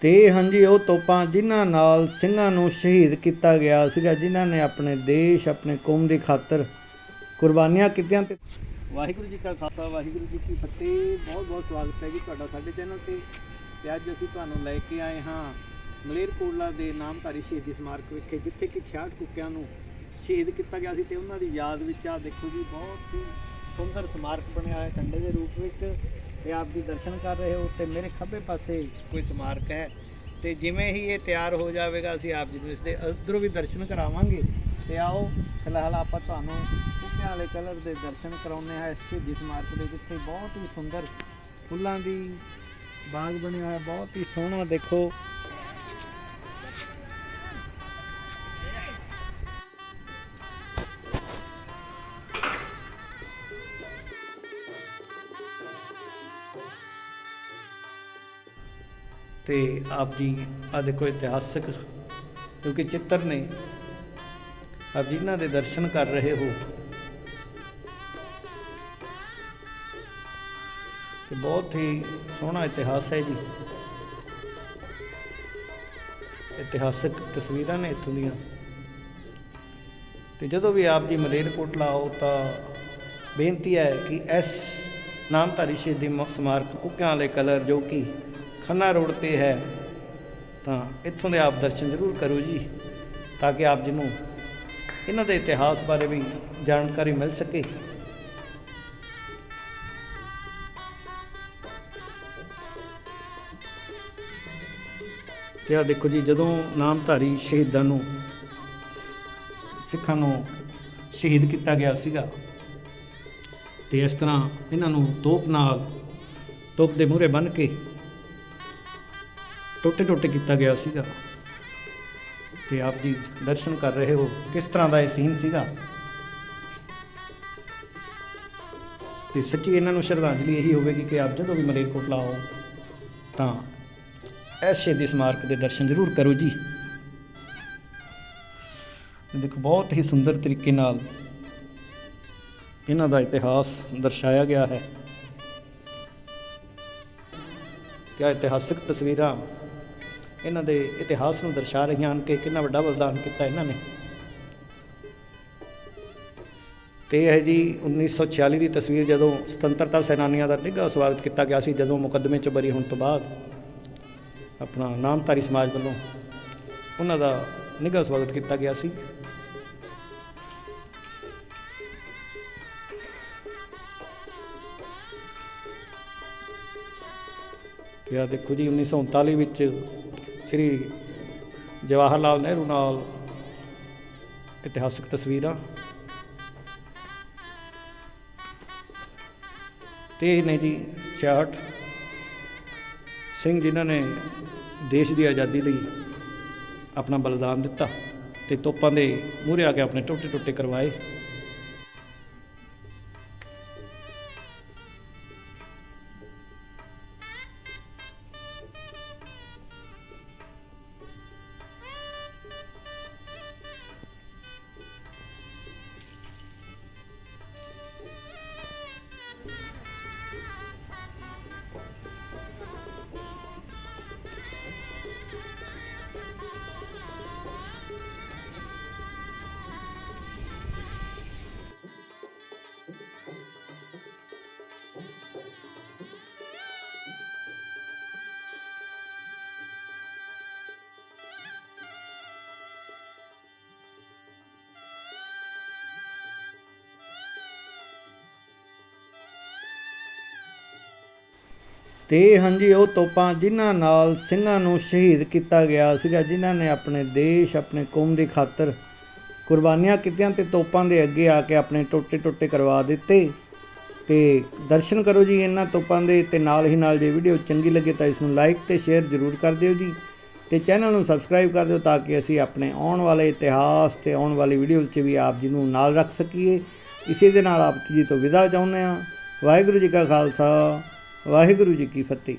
ਤੇ ਹਾਂਜੀ, ਉਹ ਤੋਪਾਂ ਜਿਨ੍ਹਾਂ ਨਾਲ ਸਿੰਘਾਂ ਨੂੰ ਸ਼ਹੀਦ ਕੀਤਾ ਗਿਆ ਸੀਗਾ, ਜਿਨ੍ਹਾਂ ਨੇ ਆਪਣੇ ਦੇਸ਼, ਆਪਣੇ ਕੌਮ ਦੀ ਖਾਤਰ ਕੁਰਬਾਨੀਆਂ ਕੀਤੀਆਂ ਤੇ ਵਾਹਿਗੁਰੂ ਜੀ ਕਾ ਖਾਲਸਾ, ਵਾਹਿਗੁਰੂ ਜੀ ਕੀ ਫਤਿਹ। ਬਹੁਤ ਬਹੁਤ ਸਵਾਗਤ ਹੈ ਜੀ ਤੁਹਾਡਾ ਸਾਡੇ ਚੈਨਲ ਤੇ। ਤੇ ਅੱਜ ਅਸੀਂ ਤੁਹਾਨੂੰ ਲੈ ਕੇ ਆਏ ਹਾਂ ਮਲੇਰਕੋਟਲਾ ਦੇ ਨਾਮਧਾਰੀ ਸ਼ਹੀਦੀ ਸਮਾਰਕ ਵਿਖੇ, ਜਿੱਥੇ ਕਿ 66 ਕੁੱਕਿਆਂ ਨੂੰ ਸ਼ਹੀਦ ਕੀਤਾ ਗਿਆ ਸੀ। ਤੇ ਉਹਨਾਂ ਦੀ ਯਾਦ ਵਿੱਚ ਆ ਦੇਖੋ ਜੀ, ਬਹੁਤ ਹੀ ਸੁੰਦਰ ਸਮਾਰਕ ਬਣਿਆ ਹੋਇਆ ਕੰਡੇ ਦੇ ਰੂਪ ਵਿੱਚ। ਤੇ ਆਪ ਜੀ ਦਰਸ਼ਨ ਕਰ ਰਹੇ ਹੋ ਤੇ ਮੇਰੇ ਖੱਬੇ ਪਾਸੇ ਕੋਈ ਸਮਾਰਕ ਹੈ ਤੇ ਜਿਵੇਂ ਹੀ ਇਹ ਤਿਆਰ ਹੋ ਜਾਵੇਗਾ, ਅਸੀਂ ਆਪ ਜੀ ਨੂੰ ਇਸ ਦੇ ਅੰਦਰੋਂ ਵੀ ਦਰਸ਼ਨ ਕਰਾਵਾਂਗੇ। ਤੇ ਆਓ, ਫਿਲਹਾਲ ਆਪਾਂ ਤੁਹਾਨੂੰ ਕੁੱਕਿਆਂ ਵਾਲੇ ਕਲਰ ਦੇ ਦਰਸ਼ਨ ਕਰਾਉਂਦੇ ਹਾਂ ਇਸ ਸ਼ਹੀਦੀ ਸਮਾਰਕ ਦੇ ਜਿੱਥੇ ਬਹੁਤ ਹੀ ਸੁੰਦਰ ਫੁੱਲਾਂ ਦੀ ਬਾਗ ਬਣਿਆ ਹੋਇਆ, ਬਹੁਤ ਹੀ ਸੋਹਣਾ ਦੇਖੋ। ਤੇ ਆਪ ਜੀ ਆ ਦੇਖੋ ਇਤਿਹਾਸਕ, ਕਿਉਂਕਿ ਚਿੱਤਰ ਨੇ ਆਪ ਜੀ ਇਹਨਾਂ ਦੇ ਦਰਸ਼ਨ ਕਰ ਰਹੇ ਹੋ। ਤੇ ਬਹੁਤ ਹੀ ਸੋਹਣਾ ਇਤਿਹਾਸ ਹੈ ਜੀ। ਇਤਿਹਾਸਕ ਤਸਵੀਰਾਂ ਨੇ ਇੱਥੋਂ ਦੀਆਂ। ਤੇ ਜਦੋਂ ਵੀ ਆਪ ਜੀ ਮਲੇਰਕੋਟਲਾ ਆਓ ਤਾਂ ਬੇਨਤੀ ਹੈ ਕਿ ਇਸ ਨਾਮਧਾਰੀ ਸ਼ਹੀਦੀ ਮ- ਸਮਾਰਕ ਕੁੱਕਿਆਂ ਵਾਲੇ ਕਲਰ ਜੋ ਕਿ ਖੰਨਾ ਰੋਡ ਤੇ ਹੈ, ਤਾਂ ਇੱਥੋਂ ਦੇ ਆਪ ਦਰਸ਼ਨ ਜ਼ਰੂਰ ਕਰੋ ਜੀ, ਤਾਂ ਕਿ ਆਪ ਜੀ ਨੂੰ ਇਹਨਾਂ ਦੇ ਇਤਿਹਾਸ ਬਾਰੇ ਵੀ ਜਾਣਕਾਰੀ ਮਿਲ ਸਕੇ। ਤੇ ਆ ਦੇਖੋ ਜੀ, ਜਦੋਂ ਨਾਮਧਾਰੀ ਸ਼ਹੀਦਾਂ ਨੂੰ, ਸਿੱਖਾਂ ਨੂੰ ਸ਼ਹੀਦ ਕੀਤਾ ਗਿਆ ਸੀਗਾ, ਤੇ ਇਸ ਤਰ੍ਹਾਂ ਇਹਨਾਂ ਨੂੰ ਤੋਪ ਨਾਲ, ਤੋਪ ਦੇ ਮੂਹਰੇ ਬੰਨ੍ਹ ਕੇ ਟੋਟੇ ਟੋਟੇ ਕੀਤਾ ਗਿਆ ਸੀਗਾ। ਤੇ ਆਪ ਜੀ ਦਰਸ਼ਨ ਕਰ ਰਹੇ ਹੋ, ਕਿਸ ਤਰ੍ਹਾਂ ਦਾ ਇਹ ਸੀਨ ਸੀਗਾ? ਤੇ ਸੱਚੀ ਇਹਨਾਂ ਨੂੰ ਸ਼ਰਧਾਂਜਲੀ ਇਹੀ ਹੋਵੇਗੀ ਕਿ ਆਪ ਜਦੋਂ ਵੀ ਮਲੇਰਕੋਟਲਾ ਆਓ, ਤਾਂ ਇਸ ਸ਼ਹੀਦੀ ਸਮਾਰਕ ਦੇ ਦਰਸ਼ਨ ਜ਼ਰੂਰ ਕਰੋ ਜੀ। ਦੇਖੋ, ਬਹੁਤ ਹੀ ਸੁੰਦਰ ਤਰੀਕੇ ਨਾਲ ਇਹਨਾਂ ਦਾ ਇਤਿਹਾਸ ਦਰਸਾਇਆ ਗਿਆ ਹੈ। ਕਿਆ ਇਤਿਹਾਸਕ ਤਸਵੀਰਾਂ। ਇਹਨਾਂ ਦੇ ਇਤਿਹਾਸ ਨੂੰ ਦਰਸਾ ਰਹੀਆਂ ਹਨ ਕਿ ਕਿੰਨਾ ਵੱਡਾ ਬਲਿਦਾਨ ਕੀਤਾ ਇਹਨਾਂ ਨੇ। ਤੇ ਇਹ ਹੈ ਜੀ 1946 ਦੀ ਤਸਵੀਰ ਜਦੋਂ ਸੁਤੰਤਰਤਾ ਸੈਨਾਨੀਆਂ ਦਾ ਨਿੱਘਾ ਸਵਾਗਤ ਕੀਤਾ ਗਿਆ ਸੀ, ਜਦੋਂ ਮੁਕੱਦਮੇ 'ਚ ਬਰੀ ਹੋਣ ਤੋਂ ਬਾਅਦ ਆਪਣਾ ਨਾਮਧਾਰੀ ਸਮਾਜ ਵੱਲੋਂ ਉਹਨਾਂ ਦਾ ਨਿੱਘਾ ਸਵਾਗਤ ਕੀਤਾ ਗਿਆ ਸੀ। ਤੇ ਆ ਦੇਖੋ ਜੀ 1939 ਵਿੱਚ ਸ੍ਰੀ ਜਵਾਹਰ ਲਾਲ ਨਹਿਰੂ ਨਾਲ ਇਤਿਹਾਸਕ ਤਸਵੀਰਾਂ। ਤੇ ਨੇ ਜੀ 66 ਸਿੰਘ ਜਿਨ੍ਹਾਂ ਨੇ ਦੇਸ਼ ਦੀ ਆਜ਼ਾਦੀ ਲਈ ਆਪਣਾ ਬਲੀਦਾਨ ਦਿੱਤਾ ਤੇ ਤੋਪਾਂ ਦੇ ਮੂਹਰੇ ਆ ਕੇ ਆਪਣੇ ਟੁੱਟੇ ਟੁੱਟੇ ਕਰਵਾਏ। ਤੇ ਹਾਂਜੀ, ਉਹ ਤੋਪਾਂ ਜਿਨ੍ਹਾਂ ਨਾਲ ਸਿੰਘਾਂ ਨੂੰ ਸ਼ਹੀਦ ਕੀਤਾ ਗਿਆ ਸੀਗਾ, ਜਿਨ੍ਹਾਂ ਨੇ ਆਪਣੇ ਦੇਸ਼, ਆਪਣੇ ਕੌਮ ਦੀ ਖਾਤਰ ਕੁਰਬਾਨੀਆਂ ਕੀਤੀਆਂ ਤੇ ਤੋਪਾਂ ਦੇ ਅੱਗੇ ਆ ਕੇ ਆਪਣੇ ਟੋਟੇ ਟੋਟੇ ਕਰਵਾ ਦਿੱਤੇ। ਤੇ ਦਰਸ਼ਨ ਕਰੋ ਜੀ ਇਹਨਾਂ ਤੋਪਾਂ ਦੇ ਤੇ ਨਾਲ ਹੀ ਨਾਲ ਜੇ ਵੀਡੀਓ ਚੰਗੀ ਲੱਗੇ ਤਾਂ ਇਸ ਨੂੰ ਲਾਈਕ ਤੇ ਸ਼ੇਅਰ ਜ਼ਰੂਰ ਕਰ ਦਿਓ ਜੀ। ਤੇ ਚੈਨਲ ਨੂੰ ਸਬਸਕ੍ਰਾਈਬ ਕਰ ਦਿਓ ਤਾਂ ਕਿ ਅਸੀਂ ਆਪਣੇ ਆਉਣ ਵਾਲੇ ਇਤਿਹਾਸ ਤੇ ਆਉਣ ਵਾਲੀ ਵੀਡੀਓ 'ਚ ਵੀ ਆਪ ਜੀ ਨੂੰ ਨਾਲ ਰੱਖ ਸਕੀਏ। ਇਸੇ ਦੇ ਨਾਲ ਆਪ ਜੀ ਤੋਂ ਵਿਦਾ ਚਾਹੁੰਦੇ ਹਾਂ। ਵਾਹਿਗੁਰੂ ਜੀ ਕਾ ਖਾਲਸਾ। ਵਾਹਿਗੁਰੂ ਜੀ ਕੀ ਫਤਿਹ।